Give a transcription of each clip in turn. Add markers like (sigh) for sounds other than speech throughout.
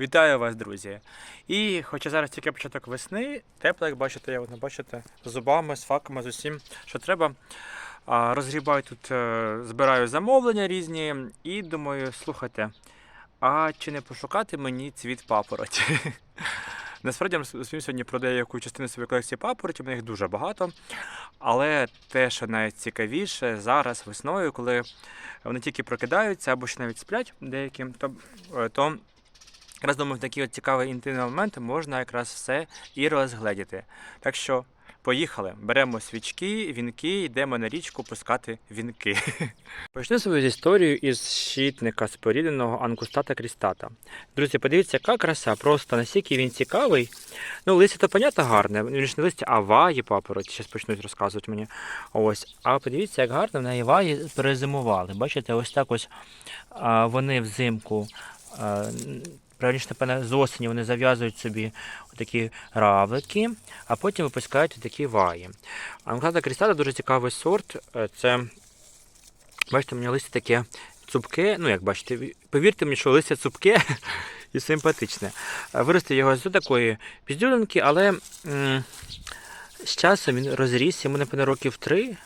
Вітаю вас, друзі! І хоча зараз тільки початок весни, тепло, як бачите, я бачите, з зубами, з факами, з усім, що треба. Розгрібаю тут, е, збираю замовлення різні і думаю, слухайте, а чи не пошукати мені цвіт папороті? (laughs) Насправді я розповім сьогодні про деяку частину своєї колекції папороті, в них дуже багато. Але те, що найцікавіше зараз весною, коли вони тільки прокидаються або ще навіть сплять деякі, то, е, то якраз думаю, в такий от цікавий інтимний момент можна якраз все і розгледіти. Так що поїхали, беремо свічки, вінки, йдемо на річку пускати вінки. (laughs) Почну свою історію із щитника спорідненого ангустата крістата. Друзі, подивіться, яка краса, просто настільки він цікавий. Ну, листя то понятно гарне, він ж не листя, а ваї папороті, зараз почнуть розказувати мені. Ось. А подивіться, як гарно в неї ваї перезимували. Бачите, ось так ось а, вони взимку. А, Правильніше, напевне, з осені вони зав'язують собі такі равлики, а потім випускають такі ваї. Анклада крістата дуже цікавий сорт. Е, Це, бачите, у мене листя таке цупке. Ну, як бачите, повірте мені, що листя цупке (laughs) і симпатичне. Е, Вирости його з такої піздюлинки, але м, з часом він розріс, йому, напевно, років 3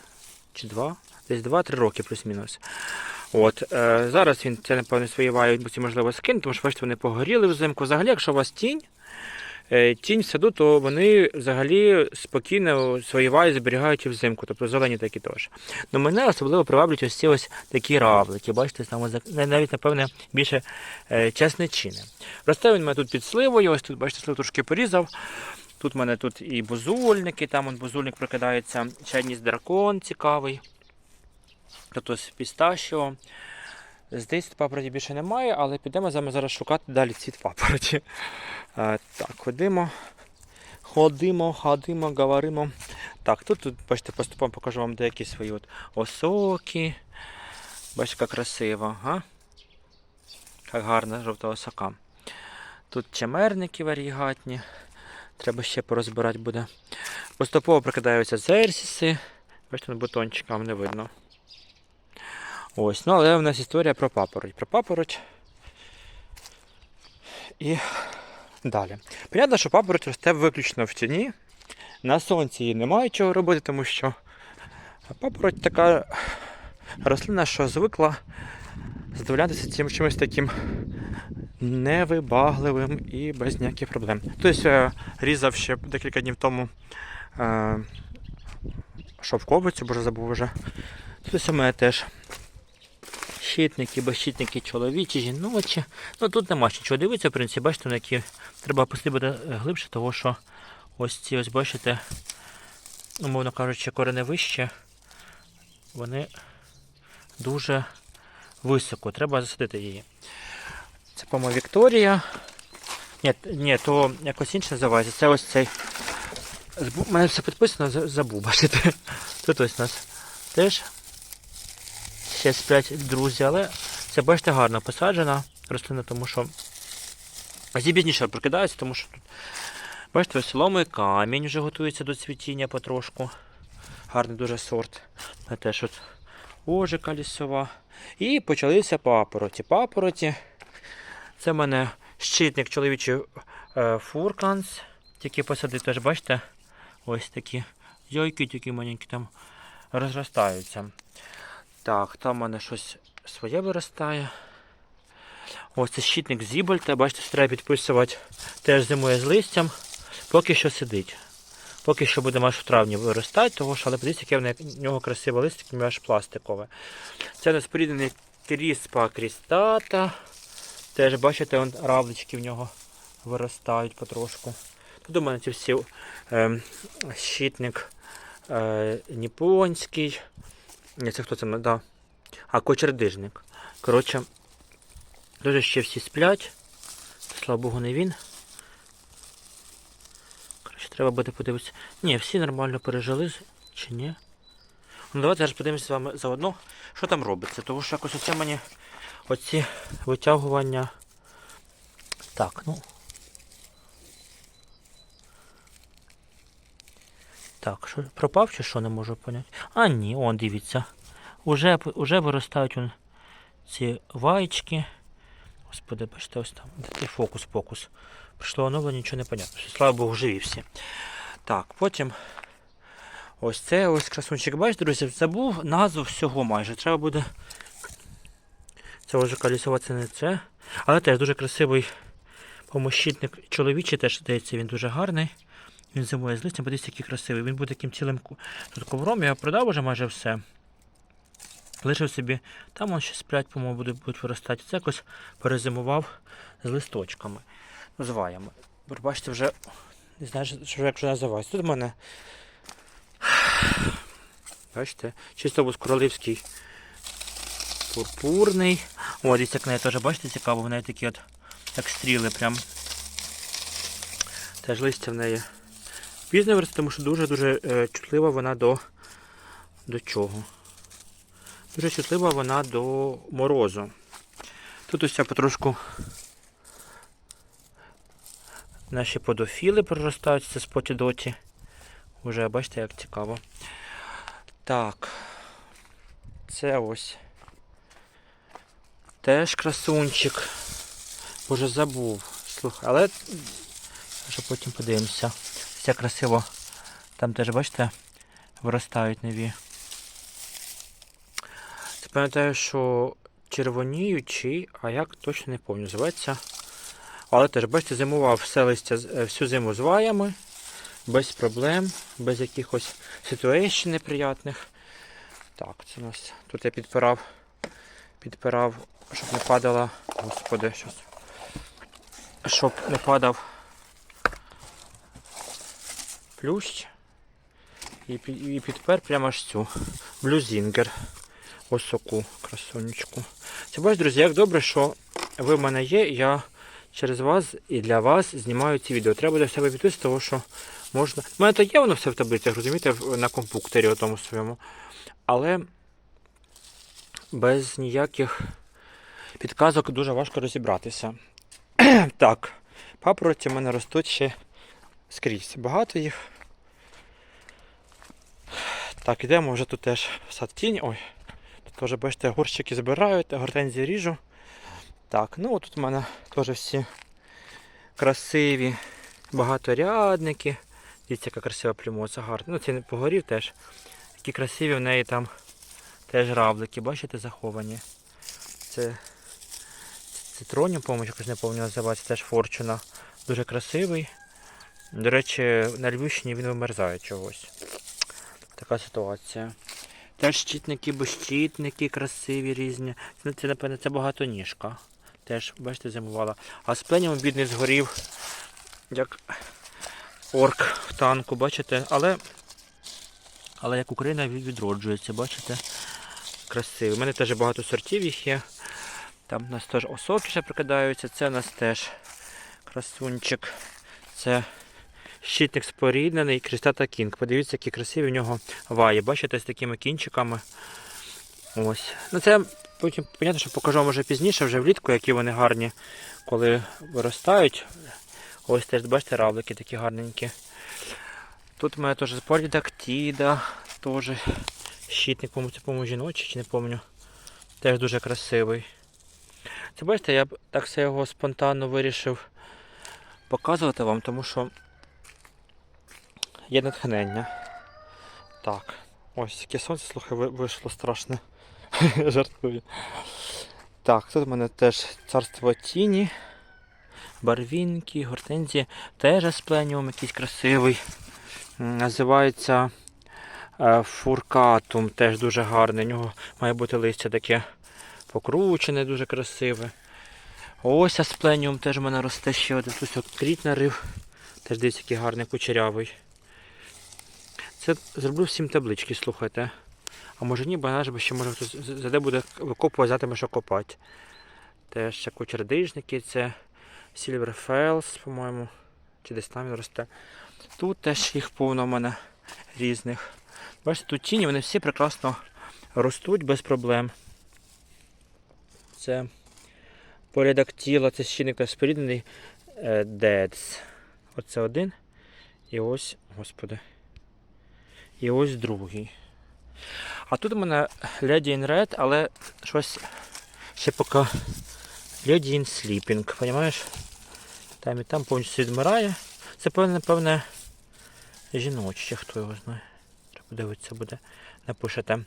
чи 2, десь 2-3 роки плюс-мінус. От, е, зараз він це, напевно, свої ваї, можливо, скине, тому що бачите, вони погоріли взимку. Взагалі, якщо у вас тінь, е, тінь в саду, то вони взагалі спокійно свої ваї зберігають взимку, тобто зелені такі теж. Ну, мене особливо приваблюють ось ці ось такі равлики. Бачите, за- навіть, напевне, більше е, чесничини. Росте він мене тут під сливою, ось тут, бачите, слив трошки порізав. Тут в мене тут і бузульники, там он бузульник прокидається, чайніс дракон цікавий. Ось пісташіо. Здесь папороті більше немає, але підемо з вами зараз шукати далі цвіт папороті. Е, так, ходимо. Ходимо, ходимо, говоримо. Так, тут, тут бачите, поступом покажу вам деякі свої от осоки. Бачите, як красиво, га? Як гарна жовта осока. Тут чемерники варігатні. Треба ще порозбирати буде. Поступово прикидаються зерсіси. Бачите, на бутончикам не видно. Ось, ну але у нас історія про папороть. Про папороть. І далі. Понятно, що папороть росте виключно в тіні. На сонці їй немає чого робити, тому що папороть така рослина, що звикла задоволятися цим чимось таким невибагливим і без ніяких проблем. Тобто різав ще декілька днів тому е, шовковицю, боже забув вже. Тут мене теж щитники, безщитники чоловічі, жіночі. Ну тут нема ще чого дивитися, в принципі, бачите, на які треба буде глибше, тому що ось ці ось бачите, умовно кажучи, корени вище, вони дуже високо. Треба засадити її. Це, по-моєму, Вікторія. Ні, ні, то якось інше називається. Це ось цей. У мене все підписано, за- забув, бачите. Тут ось у нас теж ще сплять друзі, але це бачите гарно посаджена рослина, тому що зі пізніше прокидається, тому що тут, бачите, соломий камінь вже готується до цвітіння потрошку. Гарний дуже сорт. А теж от ожика лісова. І почалися папороті. Папороті. Це в мене щитник чоловічий е, фурканс. Тільки посадив, теж бачите, ось такі йойки, такі маленькі там розростаються. Так, там у мене щось своє виростає. Ось це щитник Зібольта, бачите, треба підписувати. Теж зимує з листям. Поки що сидить. Поки що буде аж в травні виростати, того що, але подивіться, яке в нього красиве листя, аж пластикове. Це нас кріспа крістата. Теж бачите, он равлички в нього виростають потрошку. Тут у мене ці всі е, щитник е, ніпонський. Ні, хто це? Да. А кочердижник. Коротше, дуже ще всі сплять. Слава Богу, не він. Коротше, треба буде подивитися. Ні, всі нормально пережили чи ні? Ну давайте зараз подивимося з вами заодно, що там робиться. Тому що якось оце мені оці витягування. Так, ну. Так, що пропав чи що не можу поняти? А ні, он дивіться. Уже, уже виростають он ці ваєчки. Господи, бачите, ось там. Де той фокус-покус. Прийшло оновлення, нічого не понятно. Слава Богу, живі всі. Так, потім. Ось це ось красунчик. Бачите, друзі, забув назву всього майже. Треба буде. Це вже колісова, це не це. Але теж дуже красивий помощітник. Чоловічий теж здається, він дуже гарний. Він зимує з листям, подивіться, який красивий. Він буде таким цілим тут ковром. Я продав вже майже все. Лишив собі. Там он ще сплять, по-моєму, будуть, будуть виростати. Це якось перезимував з листочками. Ну, з ваями. Бачите, вже не знаю, що- як вже називається. Тут в мене. Бачите, чисто ось королівський пурпурний. О, дивіться, як неї теж, бачите, цікаво, в неї такі от як стріли прям. Теж листя в неї пізно виросте, тому що дуже-дуже е, чутлива вона до, до чого. Дуже чутлива вона до морозу. Тут ось ця потрошку наші подофіли проростають, це спотідоті. Уже бачите, як цікаво. Так. Це ось. Теж красунчик. Боже, забув. Слухай, але вже потім подивимося. Все красиво. Там теж, бачите, виростають нові. Пам'ятаю, що червоніючий, а як точно не пам'ятаю, називається. Але теж, бачите, зимував все листя е, всю зиму з ваями, без проблем, без якихось ситуацій неприятних. Так, це у нас тут я підпирав, підпирав, щоб не падала. Господи, щось. Щоб не падав плющ. І, і підпер прямо аж цю блюзінгер. Ось таку красунечку. Це бачите, друзі, як добре, що ви в мене є, я через вас і для вас знімаю ці відео. Треба до себе підписати, тому що можна. У мене то є воно все в таблицях, розумієте, на компуктері у тому своєму. Але без ніяких підказок дуже важко розібратися. (clears throat) так, папороті в мене ростуть ще скрізь. Багато їх. Так, ідемо вже тут теж сад тінь. Ой, тут теж, бачите, горщики збирають, гортензії ріжу. Так, ну тут у мене теж всі красиві багаторядники. Дивіться, яка красива плюмоса, гарна. Ну, це не погорів теж. Такі красиві в неї там теж равлики, бачите, заховані. Це цитронів, по-моєму, якось не пам'ятаю називається, теж форчуна. Дуже красивий. До речі, на Львівщині він вимерзає чогось. Така ситуація. Теж щитники, безщитники красиві різні. Це, це напевно, це багатоніжка. Теж, бачите, зимувала. А з пленєм бідний згорів, як орк в танку, бачите? Але, але як Україна відроджується, бачите? Красивий. У мене теж багато сортів їх є. Там у нас теж осоки ще прикидаються. Це у нас теж красунчик. Це щитник споріднений Крістата Кінг. Подивіться, які красиві в нього ваї. Бачите, з такими кінчиками. Ось. Ну це потім, понятно, що покажу вам вже пізніше, вже влітку, які вони гарні, коли виростають. Ось теж, бачите, равлики такі гарненькі. Тут у мене теж полідактіда, теж щитник, по-моєму, це по-моєму жіночий, чи не пам'ятаю. Теж дуже красивий. Це бачите, я так все його спонтанно вирішив показувати вам, тому що є натхнення. Так, ось яке сонце, слухай, вийшло страшне. (laughs) Жартую. Так, тут у мене теж царство тіні, барвінки, гортензії, теж аспленіум якийсь красивий. Називається е, фуркатум, теж дуже гарний. У нього має бути листя таке покручене, дуже красиве. Ось аспленіум теж у мене росте ще один. Тут кріт нарив. Теж дивіться, який гарний кучерявий. Це зроблю всім таблички, слухайте. А може ні, бо наш би ще може хтось з- заде буде викопувати, знатиме, що копати. Теж ще кучердижники, це Silver Fells, по-моєму. Чи десь там він росте. Тут теж їх повно в мене різних. Бачите, тут тіні, вони всі прекрасно ростуть без проблем. Це полідактіла, це щільник споріднений Дедс. Оце один. І ось, господи. І ось другий. А тут у мене Lady in Red, але щось ще поки Lady in Sleeping, розумієш? Там і там повністю відмирає. Це певне, певне жіноче, хто його знає. Треба дивитися буде. Напишете.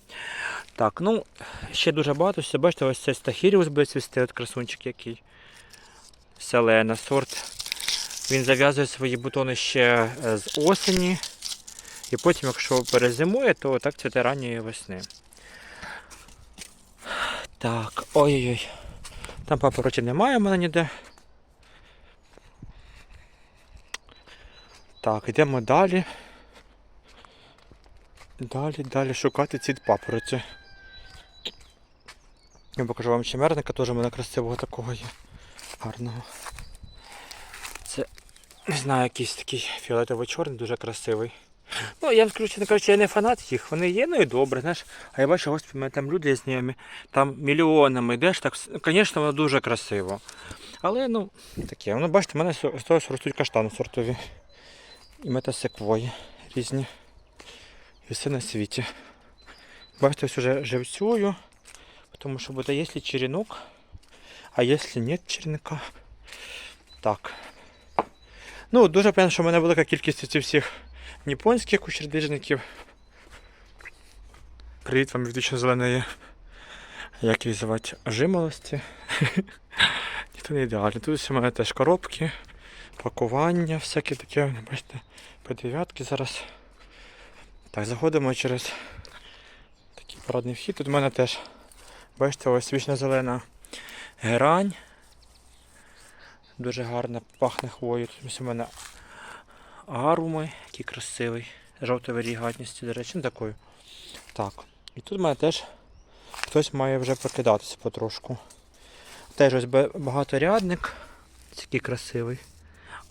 Так, ну, ще дуже багато. Все, бачите, ось цей стахіріус буде цвісти, от красунчик який. Селена сорт. Він зав'язує свої бутони ще е, з осені. І потім, якщо перезимує, то так цвіте ранньої весни. Так, ой-ой-ой. Там папороті немає в мене ніде. Так, йдемо далі. Далі, далі шукати ці папороті. Я покажу вам чимерника, теж у мене красивого такого є. Гарного. Це, не знаю, якийсь такий фіолетово-чорний, дуже красивий. Ну, я вам скажу, чесно кажучи, я не фанат їх. Вони є, ну і добре, знаєш. А я бачу, ось там люди є знайомі, там мільйонами йдеш, так, звісно, воно дуже красиво. Але, ну, таке. Ну, бачите, в мене з того ростуть каштани сортові. І метасеквої різні. І все на світі. Бачите, ось уже живцюю, тому що буде, якщо черенок, а якщо нет черенка. Так. Ну, дуже певно, що в мене велика кількість цих всіх японських учредижників. Привіт вам від зеленої. Як їх звати? Жимолості. (laughs) Ніхто не ідеальний. Тут у мене теж коробки, пакування, всяке таке, бачите, по дев'ятки зараз. Так, заходимо через такий парадний вхід. Тут у мене теж, бачите, ось вічно зелена герань. Дуже гарно пахне хвоєю. Тут у мене аруми, який красивий. Жовтої варігатності, до речі, ну такою. Так. І тут в мене теж хтось має вже прокидатися потрошку. Теж ось багаторядник. Такий красивий.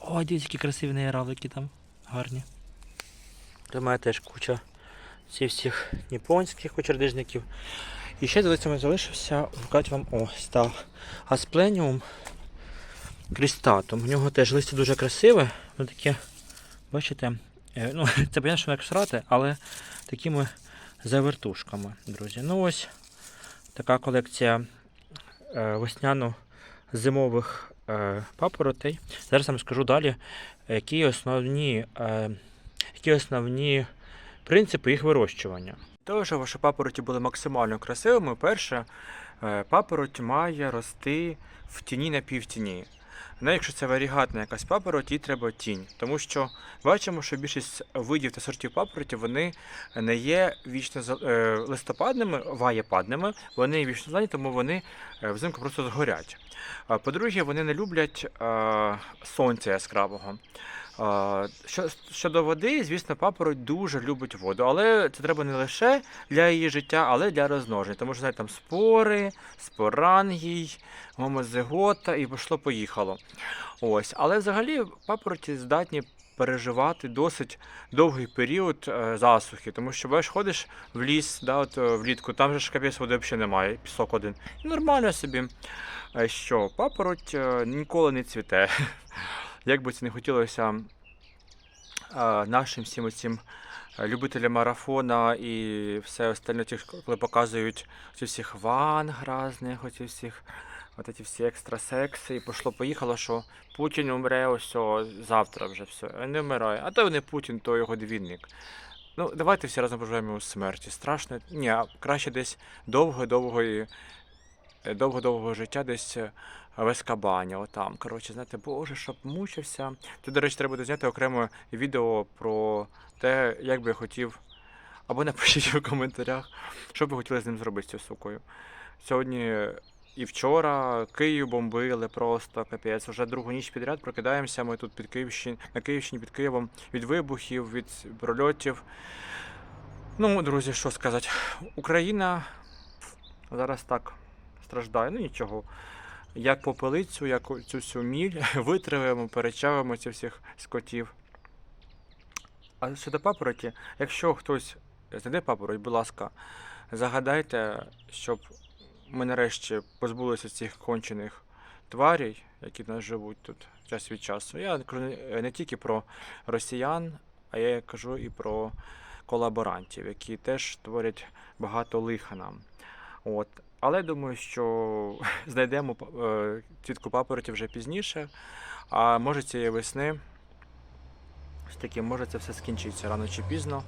О, дивіться, які красиві неї равлики там. Гарні. Тут мене теж куча цих всіх японських учредижників. І ще дивіться, мене залишився показати вам ось так. Аспленіум крістатум. У нього теж листя дуже красиве. Воно таке, бачите, е, ну, (laughs) це що як срати, але такими завертушками, друзі. Ну ось така колекція е, весняно-зимових е, папоротей. Зараз вам скажу далі, які основні, які основні принципи їх вирощування. Того, що ваші папороті були максимально красивими, перше, папороть має рости в тіні на півтіні. Ну, якщо це варігатна якась папороть, їй треба тінь. Тому що бачимо, що більшість видів та сортів папороті вони не є вічно е, листопадними, ваєпадними, вони вічно зелені, тому вони е, взимку просто згорять. По-друге, вони не люблять сонця яскравого. Що, щодо води, звісно, папороть дуже любить воду, але це треба не лише для її життя, але для розмноження. Тому що знаєте, там спори, спорангій, гомозигота і пішло-поїхало. Ось. Але взагалі папороті здатні переживати досить довгий період е, засухи, тому що бачиш, ходиш в ліс, да, от, е, влітку, там же ж капець води взагалі немає, пісок один. Нормально собі. Що папороть е, ніколи не цвіте. (laughs) Як би це не хотілося е, нашим всім цим любителям марафона і все остальне, коли показують ці всіх ванг разних, оці всіх, ці всі екстрасекси, і пішло-поїхало, що Путін умре ось завтра вже все, не вмирає. А то не Путін, то його двійник. Ну, давайте всі разом бажаємо йому смерті. Страшно. Ні, краще десь довго-довгої, е, довго-довгого життя десь е, в Ескабані, отам. Коротше, знаєте, боже, щоб мучився. Тут, до речі, треба буде зняти окреме відео про те, як би я хотів. Або напишіть у коментарях, що б ви хотіли з ним зробити з цією сукою. Сьогодні і вчора Київ бомбили просто капець. Вже другу ніч підряд прокидаємося. Ми тут під Київщині, на Київщині під Києвом від вибухів, від прольотів. Ну, друзі, що сказати. Україна зараз так страждає. Ну нічого. Як попелицю, як цю всю міль (laughs) витриваємо, перечавимо цих всіх скотів. А щодо папороті, якщо хтось знайде папороть, будь ласка, загадайте, щоб ми нарешті позбулися цих кончених тварій, які в нас живуть тут час від часу. Я кажу не тільки про росіян, а я кажу і про колаборантів, які теж творять багато лиха нам. От. Але думаю, що (laughs) знайдемо е, цвітку папороті вже пізніше. А може цієї весни все таки може це все скінчиться рано чи пізно.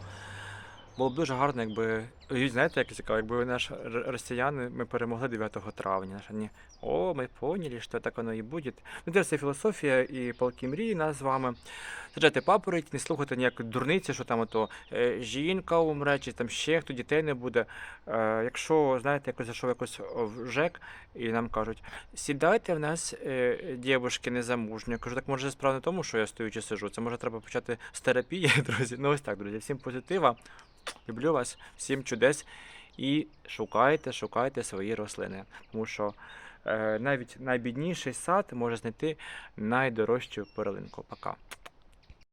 Було б дуже гарно, якби. Знаєте, як цікаво, якби наші росіяни ми перемогли 9 травня. Вони, о, ми поняли, що так воно і буде. Ну, це все філософія і палки мрії нас з вами. Саджайте папороть, не слухайте ніякої дурниці, що там ото е, жінка умре, чи там ще хто дітей не буде. Е, якщо, знаєте, якось зайшов якось в ЖЕК і нам кажуть, сідайте в нас е, дівушки незамужні. Я кажу, так може справа не тому, що я стоючи сижу. Це може треба почати з терапії, (laughs) друзі. Ну ось так, друзі. Всім позитива. Люблю вас, всім чудес. І шукайте, шукайте свої рослини. Тому що е, навіть найбідніший сад може знайти найдорожчу перлинку. Пока.